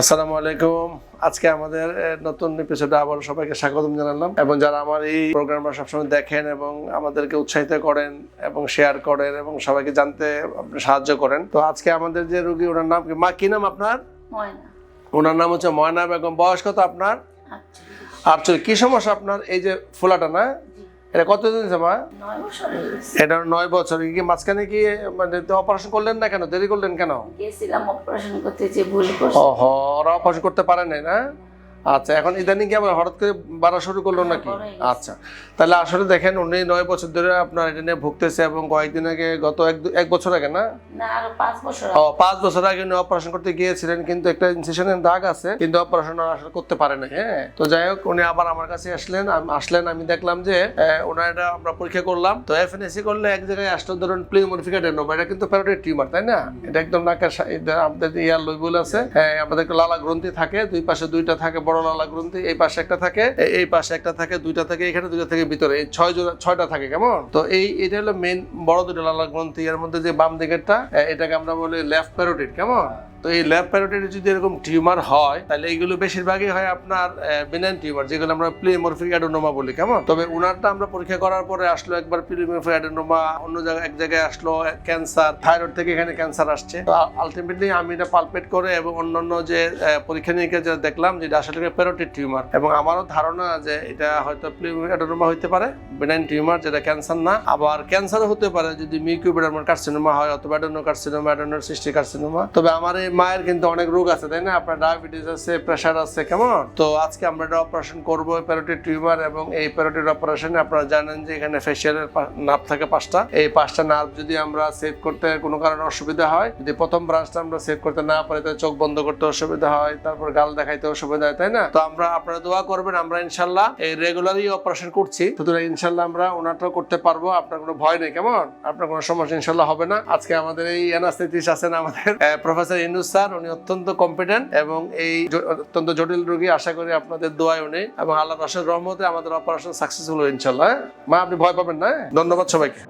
আসসালামু আলাইকুম। আজকে আমাদের নতুন এপিসোডে আবার সবাইকে স্বাগতম জানালাম। এবং যারা আমার এই প্রোগ্রামটা সবসময় দেখেন এবং আমাদেরকে উৎসাহিত করেন এবং শেয়ার করেন এবং সবাইকে জানতে আপনি সাহায্য করেন তো আজকে আমাদের যে রুগী ওনার নাম কি? মা কি নাম আপনার? ওনার নাম হচ্ছে ময়না বেগম। বয়স কত আপনার? আটচল্লিশ। কি সমস্যা আপনার? এই যে ফোলাটা না এটা কতদিন সময় এটা নয় বছর। কি মাঝখানে কি মানে অপারেশন করলেন না কেন? দেরি করলেন কেন? গেছিলাম অপারেশন করতে যে ভুল করছি। ওহ ওরা অপারেশন করতে পারে নাই না? আচ্ছা এখন ইদানিং কি আবার হঠাৎ করে বাড়া শুরু করল হ্যাঁ, নাকি। আচ্ছা তাহলে আসলে দেখেন উনি নয় বছর ধরে আপনার এটা নিয়ে ভুগতেছে এবং কয়েকদিন আগে গত এক বছর আগে না? না পাঁচ বছর ও পাঁচ বছর আগে উনি অপারেশন করতে গিয়েছিলেন কিন্তু একটা ইনসেশনের দাগ আছে কিন্তু অপারেশন আসলে করতে পারে না হ্যাঁ? তো যাই হোক উনি আবার আমার কাছে আসলেন আসলেন আমি দেখলাম যে ওনার এটা আমরা পরীক্ষা করলাম তো এফএনএসি করলে এক জায়গায় আসলো ধরুন প্লিউমোনিফিকেট এনোভা এটা কিন্তু প্যারোটিড টিউমার তাই না? এটা একদম নাকের আমাদের ইয়ার লইবুল আছে হ্যাঁ আমাদের লালা গ্রন্থি থাকে দুই পাশে দুইটা থাকে বড় লালা গ্রন্থি, এই পাশে একটা থাকে এই পাশে একটা থাকে, দুইটা থাকে, এখানে দুইটা থেকে, ভিতরে এই ছয় জোড়া ছয়টা থাকে, কেমন? তো এই এটা হলো মেন বড় দুটো লালা গ্রন্থি, এর মধ্যে যে বাম দিকেরটা এটাকে আমরা বলি লেফট প্যারোটিড, কেমন? তো এই ল্যাব প্যারোটিডে যদি এরকম টিউমার হয়, তাহলে এইগুলো বেশিরভাগই হয় আপনার বেনাইন টিউমার, যেগুলো আমরা প্লিমরফিক অ্যাডোনোমা বলি, কেমন? তবে উনারটা আমরা পরীক্ষা করার পরে আসলো একবার প্লিমরফিক অ্যাডেনোমা অন্য জায়গায়, এক জায়গায় আসলো ক্যান্সার থাইরয়েড থেকে এখানে ক্যান্সার আসছে। তো আলটিমেটলি আমি এটা পালপেট করে এবং অন্যান্য যে পরীক্ষা নিরীক্ষা যেটা দেখলাম যেটা আসলে প্যারোটিড টিউমার। এবং আমারও ধারণা যে এটা হয়তো প্লিমরফিক অ্যাডোনোমা হতে পারে বেনাইন টিউমার, যেটা ক্যান্সার না। আবার ক্যান্সারও হতে পারে যদি মিউকিউবেডার্মার কার্সিনোমা হয় অথবা অ্যাডেনো কার্সিনোমা অ্যাডেনোর সৃষ্টি কার্সিনোমা তবে আমার এই মায়ের কিন্তু অনেক রোগ আছে, তাই না? আপনার ডায়াবেটিস আছে প্রেশার আছে, কেমন? তো আজকে আমরা এটা অপারেশন করব প্যারোটিড টিউমার এবং এই প্যারোটিড অপারেশনে আপনারা জানেন যে এখানে ফেসিয়ালের নার্ভ থাকে পাঁচটা। এই পাঁচটা নার্ভ যদি আমরা সেভ করতে কোনো কারণে অসুবিধা হয়, যদি প্রথম ব্রাঞ্চটা আমরা সেভ করতে না পারি, তাহলে চোখ বন্ধ করতে অসুবিধা হয়, তারপর গাল দেখাইতে অসুবিধা হয়, তাই না? তো আমরা আপনারা দোয়া করবেন, আমরা ইনশাল্লাহ এই রেগুলারই অপারেশন করছি। সুতরাং ইনশাল্লাহ আমরা ওনারটাও করতে পারব, আপনার কোনো ভয় নেই, কেমন? আপনার কোনো সমস্যা ইনশাল্লাহ হবে না। আজকে আমাদের এই অ্যানাস্থেটিস্ট আছেন আমাদের প্রফেসর ইনুস স্যার, উনি অত্যন্ত কম্পিটেন্ট এবং এই অত্যন্ত জটিল রোগী আশা করি আপনাদের দোয়ায় উনি এবং আল্লাহ রহমতে আমাদের অপারেশন সাকসেসফুল ইনশাল্লাহ? মা, আপনি ভয় পাবেন না হ্যাঁ? ধন্যবাদ সবাইকে